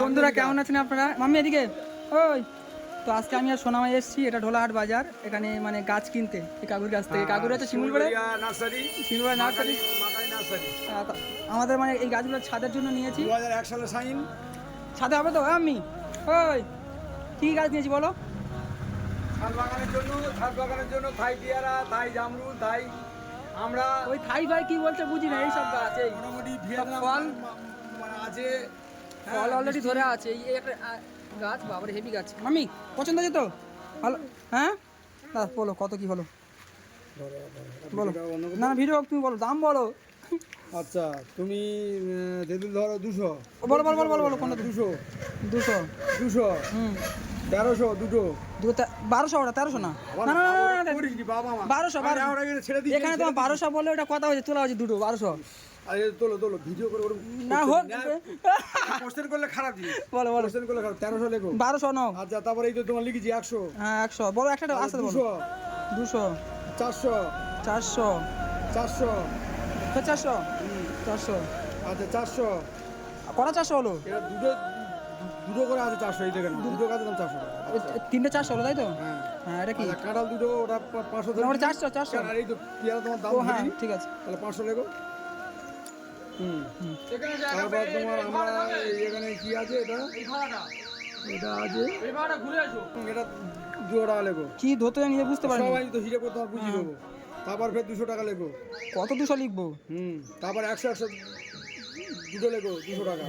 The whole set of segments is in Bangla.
বন্ধুরা কেমন আছেন আপনারা? মাম্মি এদিকে। ওই তো আজকে আমি আর সোনামাই এসেছি এটা ঢোলাহাট বাজার এখানে মানে গাছ কিনতে এই কাকুর গাছ থেকে। কাকুর হচ্ছে শিমুলগড়ে নার্সারি। নার্সারি। নার্সারি। আমাদের মানে এই গাছগুলো ছাদের জন্য নিয়েছি। দু হাজার এক সালে সাইন। ছাদে হবে তো আমি ওই কী গাছ নিয়েছি বলো? ছাদ বাগানের জন্য ছাদ বাগানের জন্য থাই পেয়ারা থাই জামরুল থাই আমরা ওই থাই ভাই কি বলছে বুঝি না এই সব গাছ এই মোটামুটি ফল? মানে আছে। ফল অলরেডি ধরে আছে। এই একটা গাছ বাবার হেভি গাছ। মাম্মি পছন্দ হয়েছে তো? ভালো হ্যাঁ? দাদা বলো কত কি হলো? বলো। না ভিডিও তুমি বলো দাম বলো। আচ্ছা তুমি আহ, ধরো দুশো। বলো বলো বলো বলো বলো কোনটা দুশো। দুশো? দুশো। হুম। তেরোশো দুটো। দুটো বারোশো ওটা তেরোশো না? না না, না, বারোশো বারোশো। এখানে ছেড়ে দিই এখানে তোমার বারোশো বললে ওটা কথা হয়েছে তোলা হয়েছে দুটো বারোশো। আরে তোলো তোলো ভিডিও করে না হোক। কোশ্চেন করলে খারাপ বলো বলো। কোশ্চেন করলে খারাপ। তেরোশো লেখো। বারোশো নাও। আচ্ছা তারপরে এই তো তোমার লিখেছি একশো। হ্যাঁ একশো। বলো একটা আসতে বলো। দুশো। দুশো। চারশো। চারশো। চারশো। ফের চারশো। চারশো। আচ্ছা চারশো। কটা চারশো হলো? এটা দুটো দুটো করে আছে চারশো এই দেখেন। দুটো কাছে দাম চারশো টাকা এ- এ- তিনটে চারশো হলো তাই তো? হ্যাঁ। হ্যাঁ এটা কি? আচ্ছা কাঁঠাল দুটো ওটা পা- পাঁচশো না, ওটা চারশো চারশো। আর এই তো পেয়ারা তোমার দাম হ্যাঁ ঠিক আছে। তাহলে পাঁচশো লেগো হুম তারপর তোমার আমরা এখানে কি আছে এটা? এটা আছে। এটা দুশো টাকা লেগো কি ধরতে জানি বুঝতে পারিনি। সবাই তো হিসেব করে তোমার বুঝিয়ে দেবো। তারপর ফের দুশো টাকা লেগো কত দুশো লিখব? হুম তারপর একশো একশো দুটো লেগো দুশো টাকা।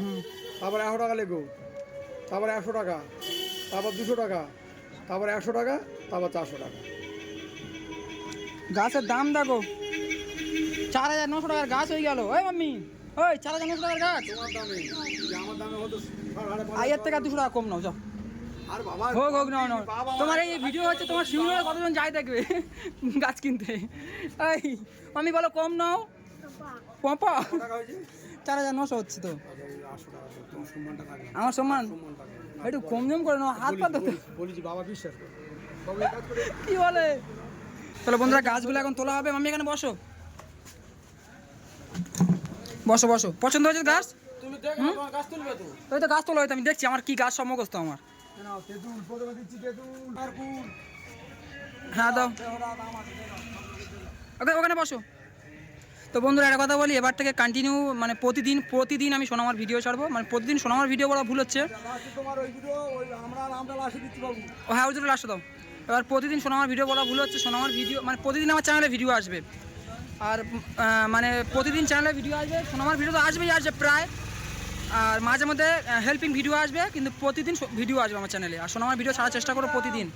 তারপর একশো টাকা লেগো তারপর একশো টাকা। তারপর দুশো টাকা। তারপর একশো টাকা। তারপর চারশো টাকা। গাছের দাম দেখো। চার হাজার নশো টাকার গাছ হয়ে গেল। ওই মাম্মি। ওই চার হাজার নশো টাকার গাছ। তোমার দামে। আমার দামে হতো আয়ের থেকে দুশো টাকা কম নাও যাও। আর বাবা হোক হোক নাও তোমার এই ভিডিও হচ্ছে তোমার শিমুলের কতজন যায় দেখবে? গাছ কিনতে। এই আমি বলো কম নাও। হয়েছে? চার হাজার নশো হচ্ছে তো। তোমার সম্মানটা থাকে। আমার সম্মান? একটু কম জম করে নাও হাত পা ধরতে বলেছি বাবা বিশ্বাস কি বলে? তাহলে বন্ধুরা গাছগুলো এখন তোলা হবে। আমি এখানে বসো। বসো বসো। পছন্দ হয়েছে গাছ? তুমি গাছ তুলবে তো। ওই তো গাছ তোলা হয়তো আমি দেখছি আমার কি গাছ সমগ্রস্ত আমার। হ্যাঁ দাও। ওকে ওখানে বসো। তো বন্ধুরা একটা কথা বলি এবার থেকে কন্টিনিউ মানে প্রতিদিন প্রতিদিন আমি সোনামার ভিডিও ছাড়বো। মানে প্রতিদিন সোনামার ভিডিও বলা ভুল হচ্ছে। ও হ্যাঁ ওই দুটো লাস্টে দাও। এবার প্রতিদিন সোনামার ভিডিও বলা ভুল হচ্ছে সোনামার ভিডিও মানে প্রতিদিন আমার চ্যানেলে ভিডিও আসবে। আর মানে প্রতিদিন চ্যানেলে ভিডিও আসবে সোনামার ভিডিও তো আসবেই আসবে প্রায়। আর মাঝে মধ্যে হেল্পিং ভিডিও আসবে কিন্তু প্রতিদিন ভিডিও আসবে আমার চ্যানেলে আর সোনামার ভিডিও ছাড়ার চেষ্টা করো প্রতিদিন।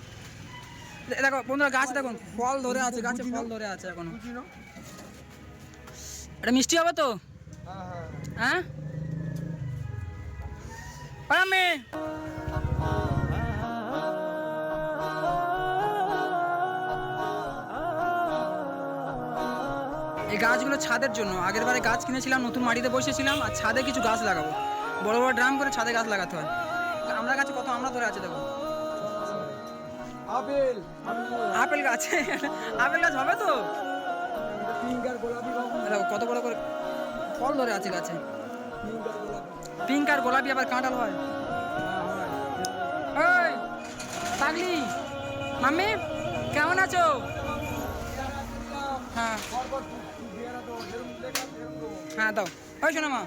দেখো বন্ধুরা গাছ দেখুন ফল ধরে আছে গাছে ফল ধরে আছে এখনও। এটা মিষ্টি হবে তো? হ্যাঁ? হ্যাঁ গাছগুলো ছাদের জন্য। আগের বারে গাছ কিনেছিলাম নতুন মাটিতে বসেছিলাম আর ছাদে কিছু গাছ লাগাবো। বড় বড় ড্রাম করে ছাদে গাছ লাগাতে হয়। আমরা গাছে কত আমরা ধরে আছে দেখো। আপেল। আপেল গাছ? আপেল গাছ হবে তো? দেখো কত বড় করে ফল ধরে আছে গাছে। পিঙ্ক আর গোলাপি আবার কাঁঠাল হয়। পাগলি মাম্মি কেমন আছো? হ্যাঁ। হ্যাঁ দাও। ওই শোনো মা।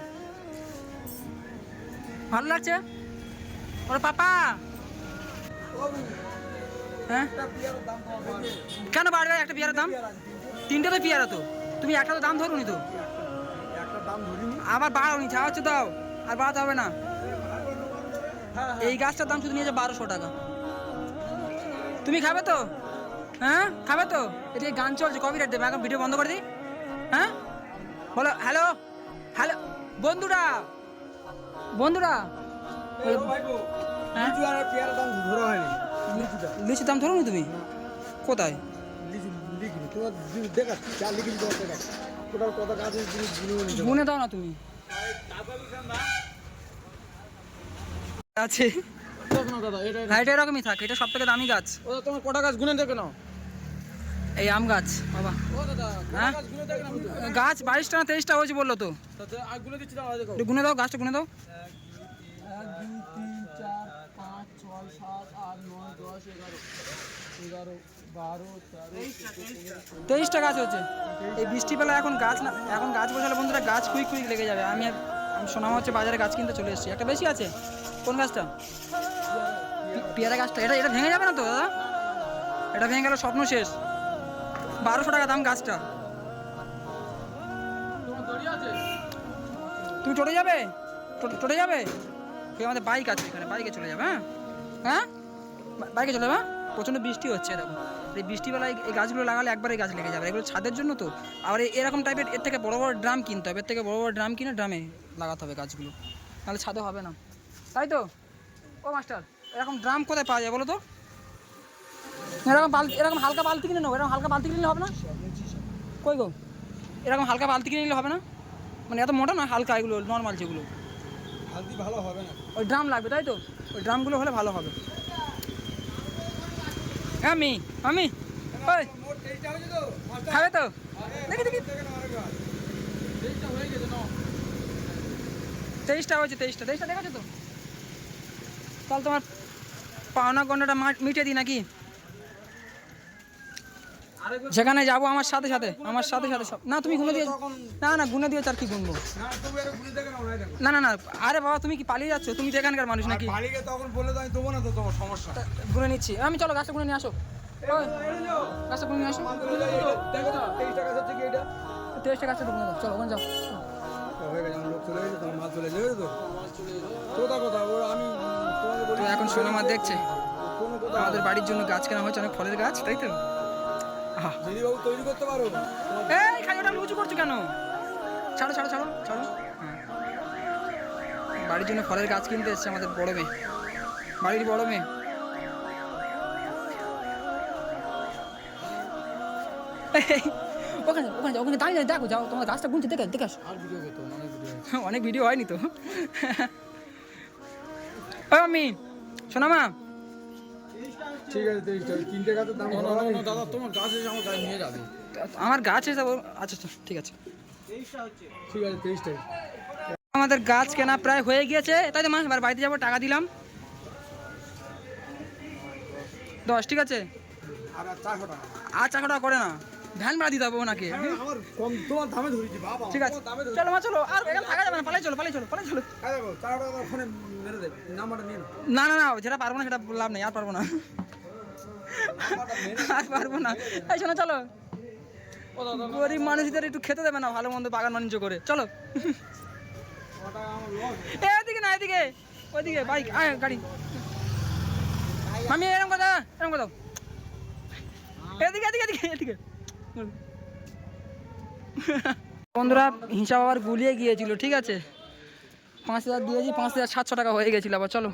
ভালো লাগছে? ওর পাপা। হ্যাঁ? কেন বাড়বে? একটা পেয়ারার দাম? তিনটে তো পেয়ারা তো। তুমি একটা তো দাম ধরুনি তো। আবার বাড়াওনি, যা হচ্ছে দাও। আর বাড়াতে হবে না। এই গাছটার দাম শুধু নিয়েছে বারোশো টাকা। তুমি খাবে তো? হ্যাঁ? খাবে তো? এটা গান চলছে কবি রেট দেবে। এখন ভিডিও বন্ধ করে দিই। হ্যাঁ? বলো হ্যালো? হ্যালো বন্ধুরা বন্ধুরা হ্যাঁ? লিচু দাম ধরো তুমি? কোথায়? গুনে দাও না তুমি। আছে। দাদা এটা হ্যাঁ এরকমই থাকে এটা সব থেকে দামি গাছ। ও তোমার কটা গাছ গুনে দেখে নাও? এই আম গাছ, বাবা। হ্যাঁ? গাছ বাইশটা না তেইশটা হয়েছে বলল তো। গুনে দাও গাছটা, গুনে দাও। তেইশটা গাছ হচ্ছে এই বৃষ্টিবেলা এখন গাছ না, এখন গাছ বসালে বন্ধুরা গাছ কুইক কুইক লেগে যাবে। আমি আমি শোনাম হচ্ছে বাজারে গাছ কিনতে চলে এসেছি। একটা বেশি আছে? কোন গাছটা? পেয়ারা গাছটা। এটা এটা ভেঙে যাবে না তো, দাদা? এটা ভেঙে গেলে স্বপ্ন শেষ। বারোশো টাকা দাম গাছটা। তুমি টোটো যাবে? টোটো যাবে? আমাদের বাইক আছে এখানে বাইকে চলে যাবে হ্যাঁ? হ্যাঁ? বাইকে চলে যাবে হ্যাঁ? প্রচণ্ড বৃষ্টি হচ্ছে, দেখো। এই বৃষ্টিবেলায় এই গাছগুলো লাগালে একবারে গাছ লেগে যাবে। এগুলো ছাদের জন্য তো। আর এরকম টাইপের এর থেকে বড় বড় ড্রাম কিনতে হবে। এর থেকে বড় বড় ড্রাম কিনে ড্রামে লাগাতে হবে গাছগুলো। তাহলে ছাদে হবে না। তাই তো? ও মাস্টার, এরকম ড্রাম কোথায় পাওয়া যায় বলো তো? এরকম বালতি এরকম হালকা বালতি কিনে নেব এরকম হালকা বালতি কিনে নিলে হবে না? কই গো? এরকম হালকা বালতি কিনে নিলে হবে না? মানে এত মোটা না হালকা এগুলো নর্মাল যেগুলো। হালদি ভালো হবে না? ওই ড্রাম লাগবে তাই তো? ওই ড্রামগুলো হলে ভালো হবে। আমি আমি ওই। খাবে তো? দেখি দেখি। তেইশটা হয়েছে তেইশটা তেইশটা দেখেছ তো? তাহলে তোমার পাওনা গন্ডাটা মিটিয়ে দিই নাকি? যেখানে যাব আমার সাথে সাথে আমার সাথে সাথে সব না তুমি গুনে দিয়ে না না গুনে দিয়েছ আর কি গুনবো না না না আরে বাবা তুমি কি পালিয়ে যাচ্ছ? তুমি তো এখানকার মানুষ নাকি? তখন বলে তো আমি দেবো না তো তোমার সমস্যা। গুনে নিচ্ছি। আমি চলো গাছটা গুনে নিয়ে আসো। গাছটা গুনে নিয়ে আসো। দেখো তো তেইশ টাকা হচ্ছে কি এটা? তেইশটা গাছটা গুনে দাও চলো ওখানে যাও। গেছে গেছে এখন সোনামা দেখছে। আমাদের বাড়ির জন্য গাছ কেনা হয়েছে অনেক ফলের গাছ তাই তো? যদি বাবু তৈরি করতে পারো? এই খালি ওটা উঁচু করছ কেন? ছাড়ো ছাড়ো ছাড়ো ছাড়ো। হ্যাঁ। বাড়ির জন্য ফলের গাছ কিনতে এসছে আমাদের বড় মেয়ে। বাড়ির বড় মেয়ে। ওখানে ওখানে যাও ওখানে দাঁড়িয়ে দেখো যাও তোমার গাছটা গুনছে দেখে দেখে আসো। আর ভিডিও করতে অনেক ভিডিও অনেক ভিডিও হয়নি তো। ও আমি। শোনা মা ঠিক আছে তেইশ টাকা। তিনটে গাছের দাম দাদা তোমার গাছ এসে আমার গাড়ি নিয়ে যাবে। আমার গাছ এসে আচ্ছা আচ্ছা ঠিক আছে। ঠিক আছে তেইশ টাকা। আমাদের গাছ কেনা প্রায় হয়ে গিয়েছে। তাই তো এবার বাড়িতে যাব টাকা দিলাম। দশ ঠিক আছে? আর চারশো টাকা। করে না। ভ্যান ভাড়া দিতে হবে ওনাকে তোমার দামে ধরেছি বাবা। ঠিক আছে। চলো মা চলো। আর এখানে থাকা যাবে না। পালাই চলো পালাই চলো পালাই চলো। না না না যেটা পারব না সেটা লাভ নেই আর পারব না। আর পারব না। এই শোনো, চলো। গরিব মানুষদের একটু খেতে দেবে না, ভালো মন্দ বাগান বাণিজ্য করে। চলো। এদিকে না, এদিকে। ওইদিকে, বাইক। আয়, গাড়ি। মামি, এরকম কথা এরকম কথা। এদিকে এদিকে এদিকে এদিকে। বন্ধুরা হিসাব আবার গুলিয়ে গিয়েছিল, ঠিক আছে? পাঁচ হাজার দিয়েছি, পাঁচ হাজার সাতশো টাকা হয়ে গেছিল, আবার চলো।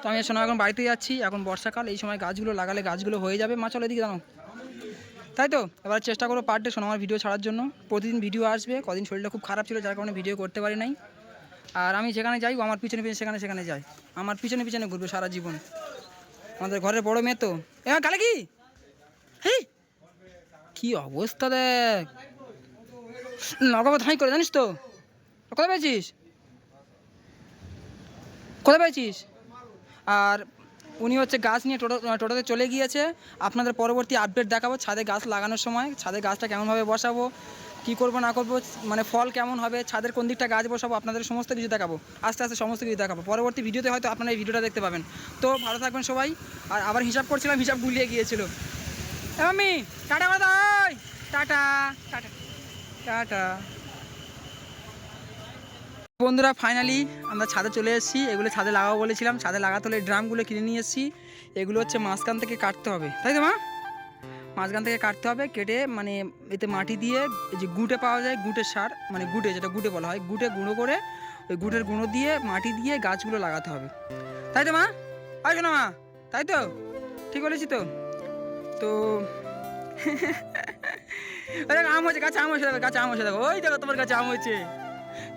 তো আমি শোনা, এখন বাড়িতে যাচ্ছি, এখন বর্ষাকাল, এই সময় গাছগুলো লাগালে গাছগুলো হয়ে যাবে মা, চলো এদিকে দাঁড়াও। তাই তো? এবার চেষ্টা করব পার ডে সোনামার ভিডিও ছাড়ার জন্য। প্রতিদিন ভিডিও আসবে, কদিন শরীরটা খুব খারাপ ছিল, যার কারণে ভিডিও করতে পারি নাই। আর আমি যেখানে যাই আমার পিছনে পিছনে, সেখানে সেখানে যাই আমার পিছনে পিছনে ঘুরবে সারা জীবন। আমাদের ঘরের বড় মেয়ে তো। এবার কালে কি? হেই! কি অবস্থা দেখ! নগাবো ধাই করে, জানিস তো? কোথায় পেয়েছিস? কোথায় পেয়েছিস? আর উনি হচ্ছে গাছ নিয়ে টোটো টোটোতে চলে গিয়েছে। আপনাদের পরবর্তী আপডেট দেখাবো ছাদে গাছ লাগানোর সময়, ছাদে গাছটা কেমনভাবে বসাবো, কী করব, না করব মানে ফল কেমন হবে, ছাদের কোন দিকটা গাছ বসাবো, আপনাদের সমস্ত কিছু দেখাবো। আস্তে আস্তে সমস্ত কিছু দেখাবো। পরবর্তী ভিডিওতে হয়তো আপনারা এই ভিডিওটা দেখতে পাবেন। তো ভালো থাকবেন সবাই। আর আবার হিসাব করছিলাম, হিসাব গুলিয়ে গিয়েছিল। Mummy, tata tata tata tata. বন্ধুরা ফাইনালি আমরা ছাদে চলে এসেছি। এগুলো ছাদে লাগাবো বলেছিলাম। ছাদে লাগাতে হলে ড্রামগুলো কিনে নিয়ে এসেছি। এগুলো হচ্ছে মাঝখান থেকে কাটতে হবে। তাই তো, মা? মাঝখান থেকে কাটতে হবে, কেটে মানে এতে মাটি দিয়ে যে গুঁটে পাওয়া যায়, গুঁটের সার মানে গুঁটে যেটা গুঁটে বলা হয়, গুঁটে গুঁড়ো করে ওই গুঁটের গুঁড়ো দিয়ে মাটি দিয়ে গাছগুলো লাগাতে হবে। তাই তো, মা? আর শোনো, মা, তাই তো? ঠিক বলেছি তো? তো আম হয়েছে, গাছে আম হয়েছে, দেখো, গাছে আম হয়েছে, দেখো। ওই দেখো তোমার গাছে আম হয়েছে।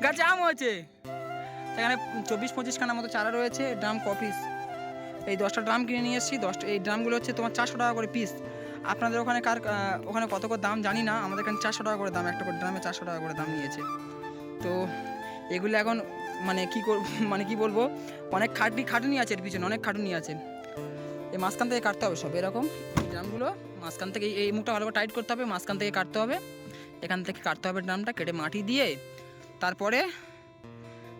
গাছে আম হয়েছে। এখানে চব্বিশ পঁচিশ খানার মতো চারা রয়েছে, ড্রাম কপিস এই দশটা ড্রাম কিনে নিয়ে এসেছি, দশটা এই ড্রামগুলো হচ্ছে তোমার চারশো টাকা করে পিস আপনাদের ওখানে কার ওখানে কত করে দাম জানি না, আমাদের এখানে চারশো টাকা করে দাম, একটা করে ড্রামে চারশো টাকা করে দাম নিয়েছে। তো এগুলো এখন মানে কি কর মানে কি বলব, অনেক খাটনি খাটুনি আছে এর পিছনে, অনেক খাটুনি আছে। এই মাঝখান থেকে কাটতে হবে সব, এরকম। এই ড্রামগুলো মাঝখান থেকে এই- মুখটা ভালো টাইট করতে হবে, মাঝখান থেকে কাটতে হবে। এখান থেকে কাটতে হবে ড্রামটা, কেটে মাটি দিয়ে তারপরে,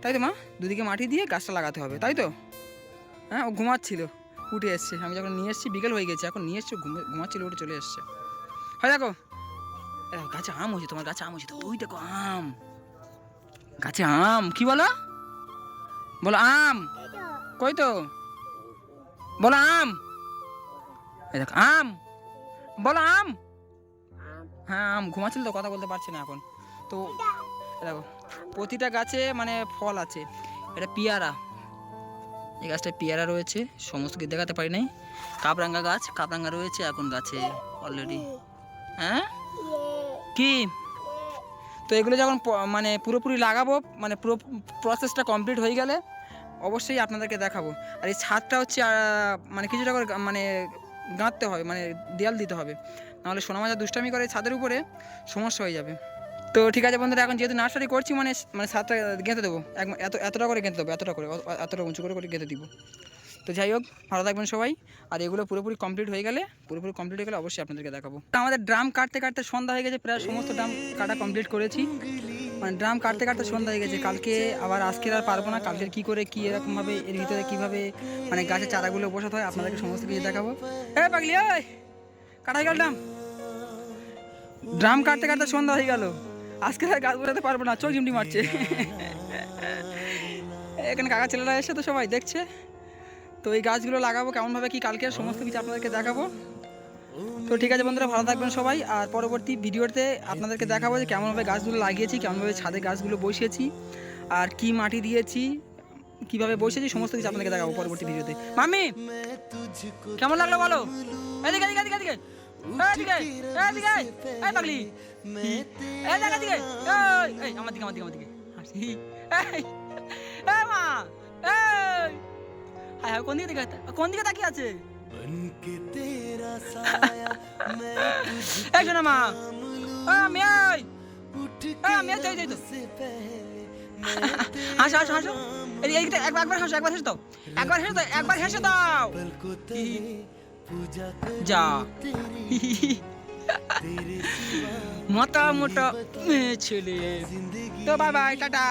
তাই তো মা? দুদিকে মাটি দিয়ে গাছটা লাগাতে হবে, তাই তো? হ্যাঁ ও ঘুমাচ্ছিল, উঠে এসছে। আমি যখন নিয়ে এসেছি, বিকেল হয়ে গেছে, এখন নিয়ে এসছি ঘুমে- ঘুমাচ্ছিল, উঠে চলে এসছে। হয়, দেখো। এ, গাছে আম হয়েছে তোমার, গাছে আম হয়েছে তো, ওই দেখো আম। গাছে আম, কি বলো? বলো আম। কই তো? বলো আম। দেখো, আম। বলো আম। হ্যাঁ আম, ঘুমাচ্ছিল তো, কথা বলতে পারছি না এখন। তো দেখো। প্রতিটা গাছে মানে ফল আছে। এটা পিয়ারা। এই গাছটায় পেয়ারা রয়েছে। সমস্ত কিছু দেখাতে পারি নাই। কাপরাঙ্গা গাছ কাপরাঙ্গা রয়েছে এখন গাছে অলরেডি হ্যাঁ? কি? তো এগুলো যখন মানে পুরোপুরি লাগাবো মানে পুরো প্রসেসটা কমপ্লিট হয়ে গেলে অবশ্যই আপনাদেরকে দেখাবো। আর এই ছাদটা হচ্ছে মানে কিছুটা করে মানে গাঁথতে হবে মানে দেয়াল দিতে হবে। নাহলে সোনামাজা দুষ্টামি করে ছাদের উপরে সমস্যা হয়ে যাবে। তো ঠিক আছে বন্ধুরা, এখন যেহেতু নার্সারি করছি মানে মানে সাতটা গেঁথে দেবো। এত এতটা করে গেঁথে দেবো, এতটা করে এতটা উঁচু করে করে গেঁথে দিব। তো যাই হোক, ভালো থাকবেন সবাই। আর এগুলো পুরোপুরি কমপ্লিট হয়ে গেলে, পুরোপুরি কমপ্লিট হয়ে গেলে অবশ্যই আপনাদেরকে দেখাবো। তো আমাদের ড্রাম কাটতে কাটতে সন্ধ্যা হয়ে গেছে, প্রায় সমস্ত ড্রাম কাটা কমপ্লিট করেছি। মানে ড্রাম কাটতে কাটতে সন্ধ্যা হয়ে গেছে। কালকে আবার আজকে আর পারব না কালকে কী করে, কী এরকমভাবে, এর ভিতরে কীভাবে মানে গাছের চারাগুলো বসাতে হয় আপনাদেরকে সমস্ত কিছু দেখাবো। হ্যাঁ পাগলি, ওই! কাটা হয়ে গেল ড্রাম। ড্রাম কাটতে কাটতে সন্ধ্যা হয়ে গেল। আজকে গাছ বোঝাতে পারব না, চোখ ঝিমটি মারছে। এখানে কাকা ছেলেরা এসে তো সবাই দেখছে। তো এই গাছগুলো লাগাবো, কেমনভাবে কি, কালকে সমস্ত কিছু আপনাদেরকে দেখাবো। তো ঠিক আছে বন্ধুরা, ভালো থাকবেন সবাই। আর পরবর্তী ভিডিওতে আপনাদেরকে দেখাবো যে কেমনভাবে গাছগুলো লাগিয়েছি, কেমনভাবে ছাদে গাছগুলো বসিয়েছি, আর কি মাটি দিয়েছি, কীভাবে বসেছি সমস্ত কিছু আপনাদেরকে দেখাবো পরবর্তী ভিডিওতে। মাম্মি, কেমন লাগল বলো? এদিকে এদিকে এদিকে। এদিকে একবার হাসো একবার হেসে একবার হেসে একবার হেসে দাও যা। মোটা মোটা মেয়ে ছেলে। তো বাবা টাটা।